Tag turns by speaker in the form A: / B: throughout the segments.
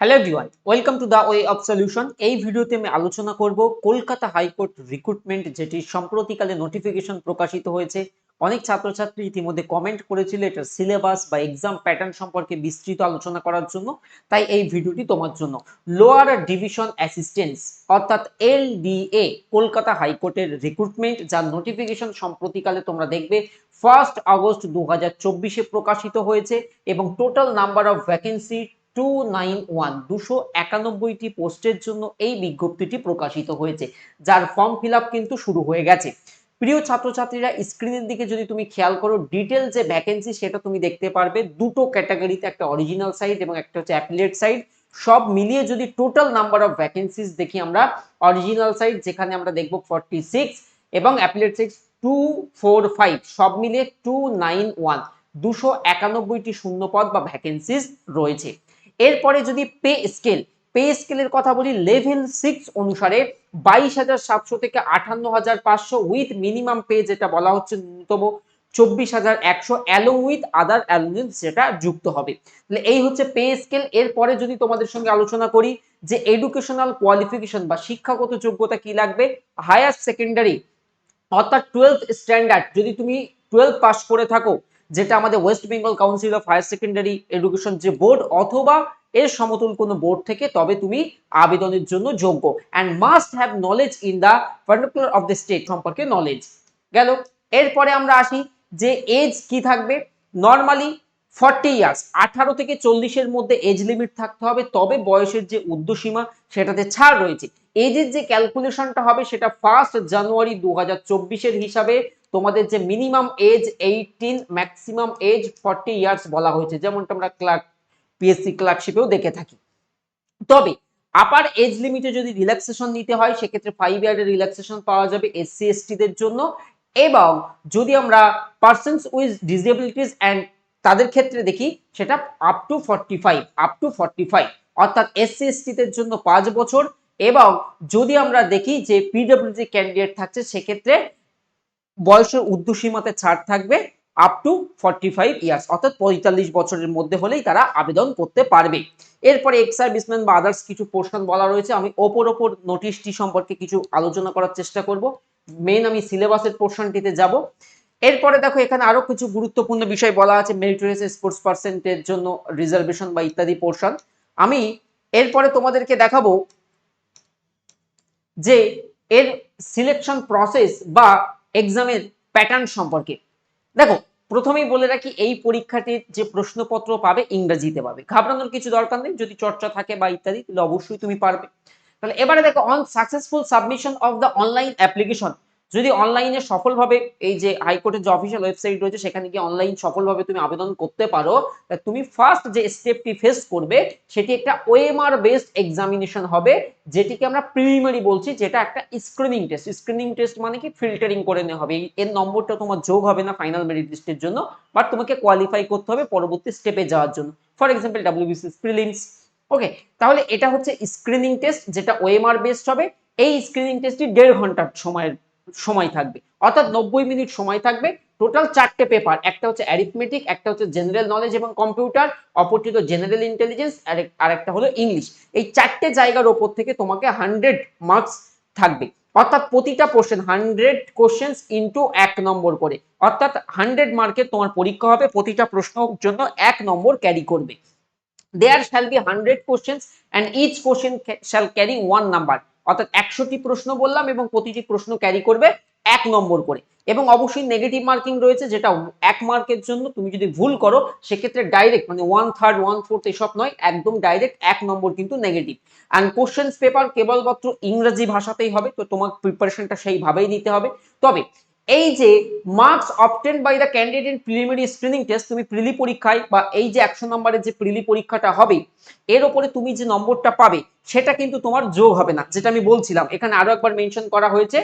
A: Hello everyone welcome to the way of solution এই ভিডিওতে আমি আলোচনা করব কলকাতা হাইকোর্ট রিক্রুটমেন্ট যেটি সম্প্রতিকালে নোটিফিকেশন প্রকাশিত হয়েছে। অনেক ছাত্রছাত্রী ইতিমধ্যে কমেন্ট করেছিল এটার সিলেবাস বা এক্সাম প্যাটার্ন সম্পর্কে বিস্তৃত আলোচনা করার জন্য। তাই এই ভিডিওটি তোমার জন্য। লোয়ার ডিভিশন অ্যাসিস্ট্যান্স অর্থাৎ এলডিএ কলকাতা হাইকোর্টের রিক্রুটমেন্ট যার নোটিফিকেশন সম্প্রতিকালে তোমরা দেখবে ফার্স্ট আগস্ট দু হাজার প্রকাশিত হয়েছে এবং total number of vacancy two nine one দুশো একানব্বইটি পোস্টের জন্য এই বিজ্ঞপ্তিটি প্রকাশিত হয়েছে, যার ফর্ম ফিল কিন্তু শুরু হয়ে গেছে। প্রিয় ছাত্রছাত্রীরা স্ক্রিনের দিকে যদি তুমি খেয়াল করো ডিটেল যে ভ্যাকেন্সি সেটা তুমি দেখতে পারবে। দুটো ক্যাটাগরিতে একটা অরিজিনাল সাইড এবং একটা হচ্ছে অ্যাপিলেট সাইড সব মিলিয়ে যদি টোটাল নাম্বার অফ ভ্যাকেন্সিস দেখি আমরা অরিজিনাল সাইড যেখানে আমরা দেখব ফর্টি সিক্স এবং appellate six two four five সব মিলিয়ে টু নাইন ওয়ান দুশো একানব্বইটি শূন্যপদ বা ভ্যাকেন্সিস রয়েছে। এরপরে যদি পে স্কেল, পে স্কেলের কথা বলি লেভেল সিক্স অনুসারে বাইশ হাজার সাতশো থেকে আটান্ন হাজার পাঁচশো উইথ মিনিমাম পে যেটা বলা হচ্ছে ন্যূনতম চব্বিশ হাজার একশো অ্যালো উইথ আদার অ্যালোনেন্স সেটা যুক্ত হবে। তাহলে এই হচ্ছে পে স্কেল। এরপরে যদি তোমাদের সঙ্গে আলোচনা করি যে এডুকেশনাল কোয়ালিফিকেশন বা শিক্ষাগত যোগ্যতা কি লাগবে হায়ার সেকেন্ডারি অর্থাৎ টুয়েলভ স্ট্যান্ডার্ড যদি তুমি টুয়েলভ পাস করে থাকো যেটা আমাদের West Bengal Council of Higher Secondary Education যে বোর্ড অথবা এর সমতুল কোনো বোর্ড থেকে তবে তুমি আবেদনের জন্য যোগ্য। And must have knowledge in the particular of the state সম্পর্কে নলেজ গেল। এরপরে আমরা আসি যে এজ কি থাকবে। নর্মালি ফর্টি ইয়ার্স আঠারো থেকে চল্লিশের মধ্যে এজ লিমিট থাকতে হবে, তবে বয়সের যে উর্ধ্বসীমা সেটাতে ছাড় রয়েছে। এজের যে ক্যালকুলেশনটা হবে সেটা ফার্স্ট জানুয়ারি দু হাজার চব্বিশের হিসাবে তোমাদের যে minimum age eighteen maximum age forty years বলা হয়েছে যেমনটা আমরা ক্লার্ক পিএসসি ক্লার্কশিপেও দেখে থাকি। তবে আপার এজ লিমিটে যদি রিল্যাক্সেশন নিতে হয়, সেক্ষেত্রে ফাইভ ইয়ারের রিল্যাক্সেশন পাওয়া যাবে এসসি এসটিদের জন্য। এবং যদি আমরা পার্সনস উইথ ডিসেবিলিটিস অ্যান্ড তাদের ক্ষেত্রে দেখি, সেটা up to forty five up to forty five অর্থাৎ এসসি এসটিদের জন্য পাঁচ বছর। এবং যদি আমরা দেখি যে পিডব্লিউডি ক্যান্ডিডেট থাকছে, সেক্ষেত্রে বয়সের ঊর্ধ্বসীমাতে ছাড় থাকবে up to forty five years অর্থাৎ পঁয়তাল্লিশ বছরের মধ্যে হলেই তারা আবেদন করতে পারবে। এরপরে এক্স সার্ভিসম্যান বা আদার্স কিছু পোর্শন বলা রয়েছে, আমি ওপর ওপর নোটিশটি সম্পর্কে কিছু আলোচনা করার চেষ্টা করব। মেন আমি সিলেবাসের পোর্শনটিতে যাব। এরপরে দেখো, এখানে আরও কিছু গুরুত্বপূর্ণ বিষয় বলা আছে মেরিটোরিয়াস স্পোর্টস পার্সেন্টের জন্য রিজার্ভেশন বা ইত্যাদি পোর্শন আমি এরপরে তোমাদেরকে দেখাবো যে এর সিলেকশন প্রসেস বা এক্সামের প্যাটার্ন সম্পর্কে। দেখো, প্রথমেই বলে রাখি, এই পরীক্ষাটির যে প্রশ্নপত্র পাবে, ইংরেজিতে পাবে। ঘাবড়ানোর কিছু দরকার নেই, যদি চর্চা থাকে বা ইত্যাদি, তাহলে অবশ্যই তুমি পারবে। তাহলে এবারে দেখো on successful submission of the online application যদি অনলাইনে সফলভাবে এই যে হাইকোর্টের যে অফিসিয়াল ওয়েবসাইট রয়েছে, সেখানে গিয়ে অনলাইন সফলভাবে তুমি আবেদন করতে পারো তুমি ফার্স্ট যে স্টেপটি ফেস করবে, সেটি একটা ওএমআর বেসড এক্সামিনেশন হবে, যেটিকে আমরা প্রিলিমিনারি বলছি যেটা একটা স্ক্রিনিং টেস্ট স্ক্রিনিং টেস্ট মানে কি? ফিল্টারিং করে নেওয়া হবে। এর নম্বরটা তোমার যোগ হবে না ফাইনাল মেরিট লিস্টের জন্য বাট তোমাকে কোয়ালিফাই করতে হবে পরবর্তী স্টেপে যাওয়ার জন্য। For example WBCS prelims okay তাহলে এটা হচ্ছে স্ক্রিনিং টেস্ট যেটা ওএমআর বেসড হবে। এই স্ক্রিনিং টেস্টটি দেড় ঘণ্টার সময়ের সময় থাকবে। অর্থাৎ নব্বই মিনিট সময় থাকবে। টোটাল চারটে পেপার একটা হচ্ছে অ্যারিথমেটিক একটা হচ্ছে জেনারেল নলেজ এবং কম্পিউটার অপরটি তো জেনারেল ইন্টেলিজেন্স আর একটা হলো ইংলিশ এই চারটে জায়গার ওপর থেকে তোমাকে হান্ড্রেড মার্কস থাকবে। অর্থাৎ প্রতিটা কোশ্চেন হান্ড্রেড কোশ্চেন ইন্টু এক নম্বর করে। অর্থাৎ হান্ড্রেড মার্কের তোমার পরীক্ষা হবে, প্রতিটা প্রশ্নের জন্য এক নম্বর ক্যারি করবে। There shall be hundred questions and each question shall carry one number অর্থাৎ একশোটি প্রশ্ন বললাম এবং প্রতিটি প্রশ্ন ক্যারি করবে এক নম্বর করে। এবং অবশ্যই নেগেটিভ মার্কিং রয়েছে যেটা এক মার্কের জন্য তুমি যদি ভুল করো, সেক্ষেত্রে ডাইরেক্ট মানে ওয়ান থার্ড ওয়ান ফোর্থ এসব নয়, একদম ডাইরেক্ট এক নম্বর কিন্তু নেগেটিভ অ্যান্ড কোশ্চেন্স পেপার কেবলমাত্র ইংরেজি ভাষাতেই হবে, তো তোমার প্রিপারেশনটা সেইভাবেই নিতে হবে। তবে এই যে marks obtain by the candidate in preliminary screening test তুমি প্রিলি পরীক্ষায় বা এই যে একশো নম্বরের যে প্রিলি পরীক্ষাটা হবে, এর ওপরে তুমি যে নম্বরটা পাবে, সেটা কিন্তু তোমার যোগ হবে না, যেটা আমি বলছিলাম। এখানে আরও একবার মেনশন করা হয়েছে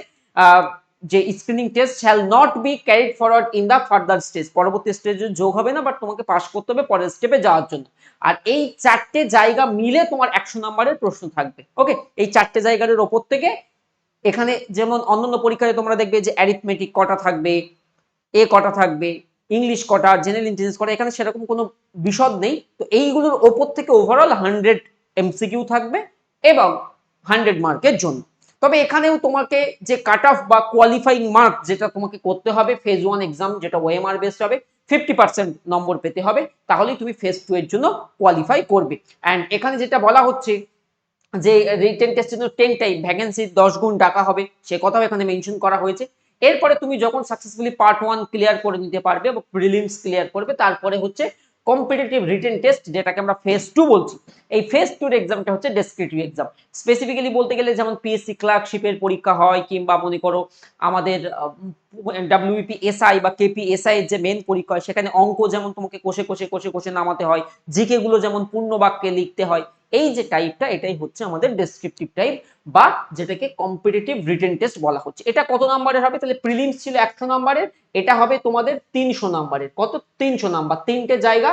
A: যে screening test shall not be carried forward in the further stage পরবর্তী স্টেজে যোগ হবে না বাট তোমাকে পাস করতে হবে পরের স্টেপে যাওয়ার জন্য। আর এই চারটে জায়গা মিলে তোমার একশো নম্বরের প্রশ্ন থাকবে। ওকে এই চারটে জায়গার ওপর থেকে এখানে যেমন অন্যান্য পরীক্ষায় তোমরা দেখবে যে অ্যারিথমেটিক কটা থাকবে এ কটা থাকবে ইংলিশ কটা জেনারেল ইন্টেলিজেন্স কটা, এখানে সেরকম কোনো বিশদ নেই। তো এইগুলোর ওপর থেকে ওভারঅল হান্ড্রেড এমসিকিউ থাকবে এবং হান্ড্রেড মার্কের জন্য। তবে এখানেও তোমাকে যে কাট অফ বা কোয়ালিফাইং মার্ক যেটা তোমাকে করতে হবে ফেজ ওয়ান এক্সাম যেটা ওএমআর বেসড হবে ফিফটি পার্সেন্ট নম্বর পেতে হবে, তাহলেই তুমি ফেজ টু এর জন্য কোয়ালিফাই করবে। অ্যান্ড এখানে যেটা বলা হচ্ছে যে রিটেন টেস্টের জন্য টেন টাইম ভ্যাকেন্সি দশ গুণ ডাকা হবে, সে কথাও এখানে মেনশন করা হয়েছে। এরপরে তুমি যখন সাকসেসফুলি পার্ট ওয়ান ক্লিয়ার করে নিতে পারবে বা প্রিলিমস ক্লিয়ার করবে, তারপরে হচ্ছে কম্পিটিটিভ রিটেন টেস্ট যেটাকে আমরা ফেজ টু বলছি। এই ফেজ টুর এক্সামটা হচ্ছে ডেসক্রিপটিভ এক্সাম স্পেসিফিক্যালি বলতে গেলে যেমন পিএসসি ক্লার্কশিপের পরীক্ষা হয়, কিংবা মনে করো আমাদের ডাব্লিউপি এসআই বা কেপি এসআই এর যে মেন পরীক্ষা হয়, সেখানে অঙ্ক যেমন তোমাকে কষে কষে কষে কষে নামাতে হয় জিকে গুলো যেমন পূর্ণ বাক্যে লিখতে হয় এই যে টাইপটা এটাই হচ্ছে আমাদের ডেসক্রিপটিভ টাইপ বা যেটাকে কম্পিটিটিভ রিটেন টেস্ট বলা হচ্ছে। এটা কত নাম্বারের হবে? তাহলে প্রিলিমস ছিল একশো নাম্বারের, এটা হবে তোমাদের তিনশো নাম্বারের। কত? তিনশো নাম্বার। তিনটে জায়গা,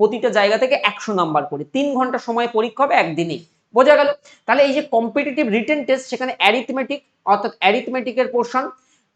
A: প্রতিটা জায়গা থেকে একশো নাম্বার করে। তিন ঘণ্টা সময় পরীক্ষা হবে একদিনেই। বোঝা গেল? তাহলে এই যে কম্পিটিটিভ রিটেন টেস্ট সেখানে অ্যারিথমেটিক অর্থাৎ অ্যারিথমেটিকের পোর্শন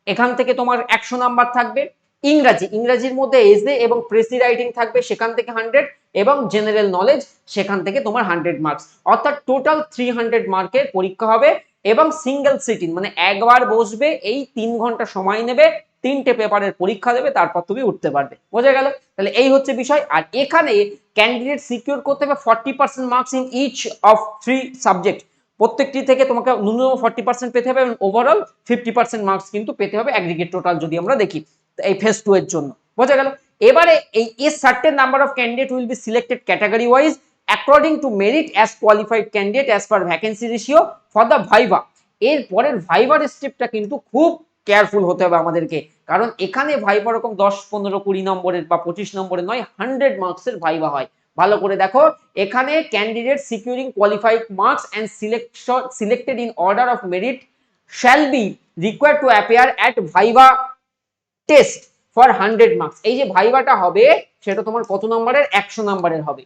A: এখান থেকে তোমার একশো নাম্বার থাকবে। ইংরাজি, ইংরাজির মধ্যে এসে এবং প্রেসি রাইটিং থাকবে সেখান থেকে হান্ড্রেড এবং জেনারেল নলেজ সেখান থেকে তোমার হান্ড্রেড মার্কস অর্থাৎ টোটাল থ্রি হান্ড্রেড মার্কের পরীক্ষা হবে এবং সিঙ্গেল সিটিং মানে একবার বসবে, এই তিন ঘণ্টা সময় নেবে, তিনটে পেপারের পরীক্ষা দেবে, তারপর তুমি উঠতে পারবে। বোঝা গেল? তাহলে এই হচ্ছে বিষয়। আর এখানে ক্যান্ডিডেট সিকিউর করতে হবে forty percent marks in each of three subject প্রত্যেকটি থেকে তোমাকে ন্যূনতম ফর্টি পার্সেন্ট পেতে হবে এবং ওভারঅল ফিফটি পার্সেন্ট মার্কস কিন্তু পেতে হবে অ্যাগ্রিগেট টোটাল যদি আমরা দেখি। এই ফেজ টু এর জন্য। বোঝা গেল? এবারে এই a certain number of candidate will be selected category wise according to merit as qualified candidate as per vacancy ratio for the viva এর পরের ভাইবার স্টেপটা কিন্তু খুব কেয়ারফুল হতে হবে আমাদেরকে। কারণ এখানে ভাইবা রকম দশ, পনেরো, কুড়ি নম্বরের বা পঁচিশ নম্বরের নয় হান্ড্রেড মার্কসের ভাইভা হয়। ভালো করে দেখো, এখানে candidate securing qualified marks and selection selected in order of merit shall be required to appear at viva test for hundred marks এই যে ভাইভাটা হবে, সেটা তোমার কত নম্বরের একশো নম্বরের হবে।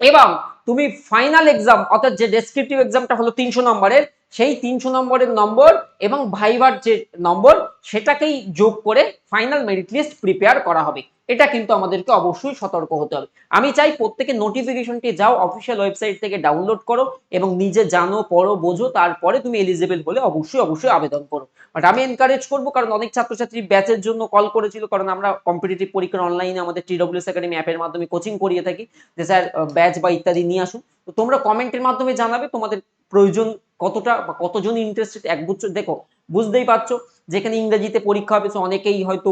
A: এবং তুমি ফাইনাল এক্সাম অর্থাৎ যে ডেসক্রিপটিভ এক্সামটা হলো তিনশো নম্বরের সেই তিনশো নম্বরের নম্বর এবং ভাইভার যে নম্বর সেটাকেই যোগ করে ফাইনাল মেরিট লিস্ট প্রিপেয়ার করা হবে। এটা কিন্তু আমাদেরকে অবশ্যই সতর্ক হতে হবে। আমি চাই প্রত্যেকে নোটিফিকেশনটি যাও অফিসিয়াল ওয়েবসাইট থেকে ডাউনলোড করো এবং নিজে জানো, পড়ো, বোঝো, তারপরে তুমি এলিজিবল হলে অবশ্যই অবশ্যই আবেদন করো। বাট আমি এনকারেজ করব, কারণ অনেক ছাত্রছাত্রী ব্যাচের জন্য কল করেছিল, কারণ আমরা কম্পিটিটিভ পরীক্ষার অনলাইনে আমাদের টিডব্লিউএস একাডেমি অ্যাপের মাধ্যমে কোচিং করিয়ে থাকি যে, স্যার ব্যাচ বা ইত্যাদি নিয়ে আসুন। তো তোমরা কমেন্টের মাধ্যমে জানাবে তোমাদের প্রয়োজন কতটা বা কতজন ইন্টারেস্টেড এক দেখো, বুঝতেই পারছ, যেখানে ইংরেজিতে পরীক্ষা হবে অনেকেই হয়তো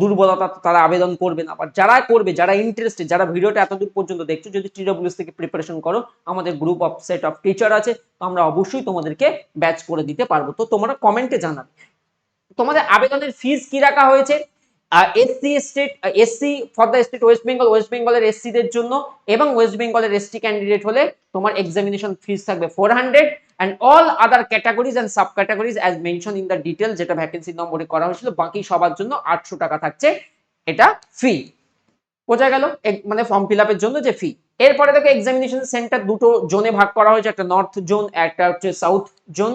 A: দুর্বলতা তারা আবেদন করবে না। বাট যারা করবে, যারা ইন্টারেস্টেড যারা ভিডিওটা এতদূর পর্যন্ত দেখছ, যদি টিডব্লিউএস থেকে প্রিপারেশন করো, আমাদের group of set of teacher আছে, তো আমরা অবশ্যই তোমাদেরকে ব্যাচ করে দিতে পারব। তো তোমরা কমেন্টে জানাবে। তোমাদের আবেদনের ফিস কি রাখা হয়েছে? SC state SC for the state West Bengal West বেঙ্গলের এসসিদের জন্য এবং ওয়েস্ট বেঙ্গলের এসটি ক্যান্ডিডেট হলে তোমার এক্সামিনেশন ফিস থাকবে four hundred and all other categories and sub categories as mention in the detail যেটা ভ্যাকেন্সি নম্বরে করা হয়েছিল, বাকি সবার জন্য আটশো টাকা থাকছে, এটা ফি বোঝা গেল? মানে ফর্ম ফিল আপের জন্য যে ফি এরপরে দেখো এক্সামিনেশন সেন্টার দুটো জোনে ভাগ করা হয়েছে, একটা নর্থ জোন একটা হচ্ছে সাউথ জোন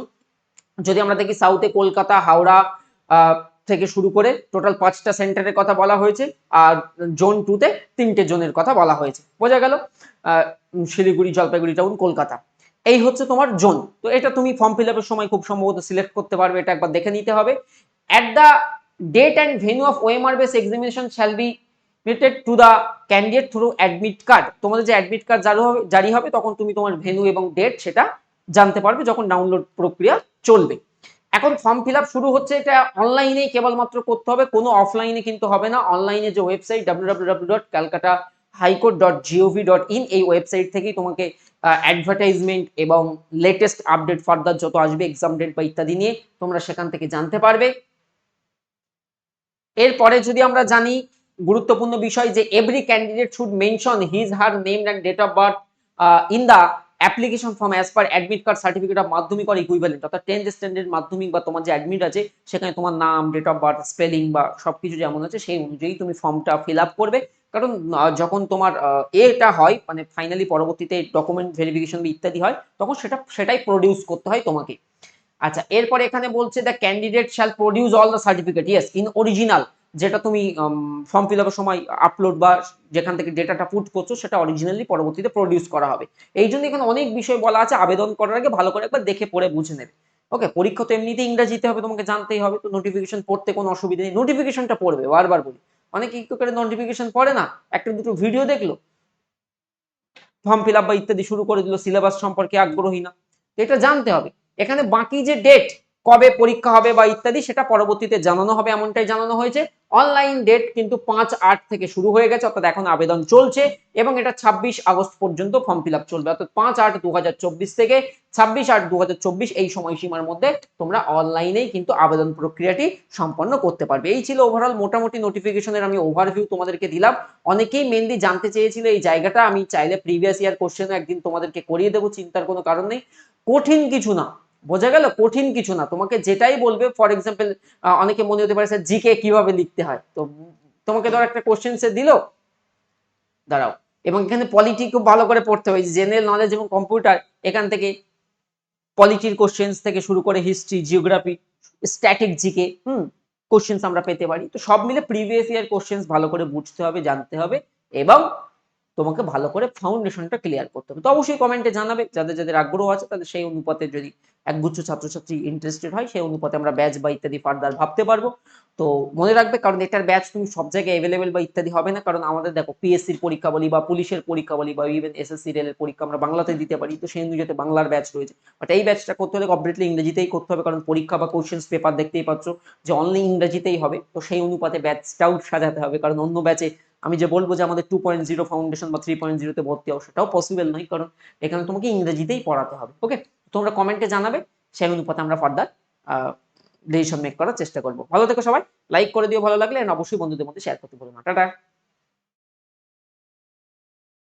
A: যদি আমরা দেখি সাউথে কলকাতা, হাওড়া থেকে শুরু করে টোটাল পাঁচটা সেন্টারের কথা বলা হয়েছে, আর জোন টুতে তিনটে জোনের কথা বলা হয়েছে। বোঝা গেল? শিলিগুড়ি, জলপাইগুড়ি টাউন কলকাতা। এই হচ্ছে তোমার জোন। তো এটা তুমি ফর্ম ফিল আপের সময় খুব সম্ভবত সিলেক্ট করতে পারবে, এটা একবার দেখে নিতে হবে। At the date and venue of OMR base examination shall be related to the candidate through admit card তোমাদের যে অ্যাডমিট কার্ড জারি হবে জারি হবে, তখন তুমি তোমার ভেন্যু এবং ডেট সেটা জানতে পারবে যখন ডাউনলোড প্রক্রিয়া চলবে। এখন ফর্ম ফিল শুরু হচ্ছে, এটা অনলাইনেই কেবলমাত্র করতে হবে, কোনো অফলাইনে কিন্তু হবে না। অনলাইনে যে website W W dot Calcutta High Court dot GOV dot in এই ওয়েবসাইট থেকেই তোমাকে অ্যাডভার্টাইজমেন্ট এবং লেটেস্ট আপডেট ফার্দার যত আসবে এক্সাম ডেট বা ইত্যাদি নিয়ে তোমরা সেখান থেকে জানতে পারবে। এরপরে যদি আমরা জানি, গুরুত্বপূর্ণ বিষয় যে every candidate should mention his her name and date of birth in the application form as per admit card certificate of Madhyamik R equivalent অর্থাৎ টেন্থ স্ট্যান্ডার্ড মাধ্যমিক বা তোমার যে অ্যাডমিট আছে, সেখানে তোমার নাম ডেট অফ বার্থ স্পেলিং বা সবকিছু যেমন আছে, সেই অনুযায়ী তুমি ফর্মটা ফিল আপ করবে। কারণ যখন তোমার এটা হয় মানে ফাইনালি পরবর্তীতে ডকুমেন্ট ভেরিফিকেশন ইত্যাদি হয়, তখন সেটা, সেটাই প্রডিউস করতে হয় তোমাকে। আচ্ছা এরপরে এখানে বলছে the candidate shall produce all the certificate yes in original যেটা তুমি ফর্ম ফিল আপের সময় আপলোড বা যেখান থেকে ডেটাটা পুট করছ, সেটা অরিজিনালি পরবর্তীতে প্রডিউস করা হবে। এই জন্য এখানে অনেক বিষয় বলা আছে, আবেদন করার আগে ভালো করে একবার দেখে পড়ে বুঝে নেবে। ওকে পরীক্ষা তো এমনিতে ইংরেজিতে হবে, তোমাকে জানতেই হবে, তো নোটিফিকেশন পড়তে কোনো অসুবিধা নেই। নোটিফিকেশনটা পড়বে, বারবার বলি। অনেকে কি করে নোটিফিকেশন পড়ে না, একটা দুটো ভিডিও দেখল ফর্ম ফিল আপ বা ইত্যাদি শুরু করে দিল সিলেবাস সম্পর্কে আগ্রহী না। এটা জানতে হবে। এখানে বাকি যে ডেট কবে পরীক্ষা হবে বা ইত্যাদি সেটা পরবর্তীতে জানানো হবে, এমনটাই জানানো হয়েছে। অনলাইন ডেট কিন্তু পাঁচ আট থেকে শুরু হয়ে গেছে, অর্থাৎ এখন আবেদন চলছে এবং এটা ছাব্বিশ আগস্ট পর্যন্ত ফর্ম ফিল চলবে। অর্থাৎ পাঁচ আট দু থেকে ছাব্বিশ আট দু এই সময়সীমার মধ্যে তোমরা অনলাইনেই কিন্তু আবেদন প্রক্রিয়াটি সম্পন্ন করতে পারবে। এই ছিল ওভারঅল মোটামুটি নোটিফিকেশনের আমি ওভারভিউ তোমাদেরকে দিলাম। অনেকেই মেনলি জানতে চেয়েছিল এই জায়গাটা, আমি চাইলে প্রিভিয়াস ইয়ার কোশ্চেনও একদিন তোমাদেরকে করিয়ে দেবো, চিন্তার কোনো কারণ নেই। কঠিন কিছু না। বোঝা গেল কঠিন কিছু না। তোমাকে যেটাই বলবে ফর এক্সাম্পল অনেকে মনে হতে পারে, স্যার জিকে কীভাবে লিখতে হয়? তো তোমাকে ধর একটা কোশ্চেন সে দিল। দাঁড়াও। এবং এখানে পলিটি খুব ভালো করে পড়তে হবে। জেনারেল নলেজ এবং কম্পিউটার এখান থেকে পলিটির কোশ্চেন্স থেকে শুরু করে history geography static GK hmm questions আমরা পেতে পারি। তো সব মিলে প্রিভিয়াস ইয়ার কোশ্চেন্স ভালো করে বুঝতে হবে, জানতে হবে। এবং তোমাকে ভালো করে ফাউন্ডেশনটা ক্লিয়ার করতে হবে। তো অবশ্যই কমেন্টে জানাবে, যাদের যাদের আগ্রহ আছে তাদের সেই অনুপাতে যদি একগুচ্ছ ছাত্রছাত্রী ইন্টারেস্টেড হয়, সেই অনুপাতে আমরা ব্যাচ বা ইত্যাদি ফার্দার ভাবতে পারব। তো মনে রাখবে, কারণ এটার ব্যাচ তুমি সব জায়গায় অ্যাভেলেবেল বা ইত্যাদি হবে না, কারণ আমাদের দেখো পিএসসির পরীক্ষা বলি বা পুলিশের পরীক্ষা বলি বা ইভেন এসএসসি রেলের পরীক্ষা আমরা বাংলাতে দিতে পারি, তো সেই অনুযায়ী বাংলার ব্যাচ রয়েছে। বাট এই ব্যাচটা করতে হলে কমপ্লিটলি ইংরেজিতেই করতে হবে, কারণ পরীক্ষা বা কোশ্চেন্স পেপার দেখতেই পাচ্ছ যে অনলি ইংরেজিতেই হবে, তো সেই অনুপাতে ব্যাচটাও সাজাতে হবে, কারণ অন্য ব্যাচে আমি যে বলব যে আমাদের টু পয়েন্ট জিরো ফাউন্ডেশন বা থ্রি পয়েন্ট জিরোতে ভর্তি হও, সেটাও পসিবল নয়, কারণ এখানে তোমাকে ইংরেজিতেই পড়াতে হবে ওকে তোমরা কমেন্টে জানাবে, সেই অনুপাতে আমরা ফার্দার ডিসিশন মেক করার চেষ্টা করব। ভালো থেকো সবাই লাইক করে দিও, ভালো লাগলে অবশ্যই বন্ধুদের মধ্যে শেয়ার করতে ভুলো না। টাটা!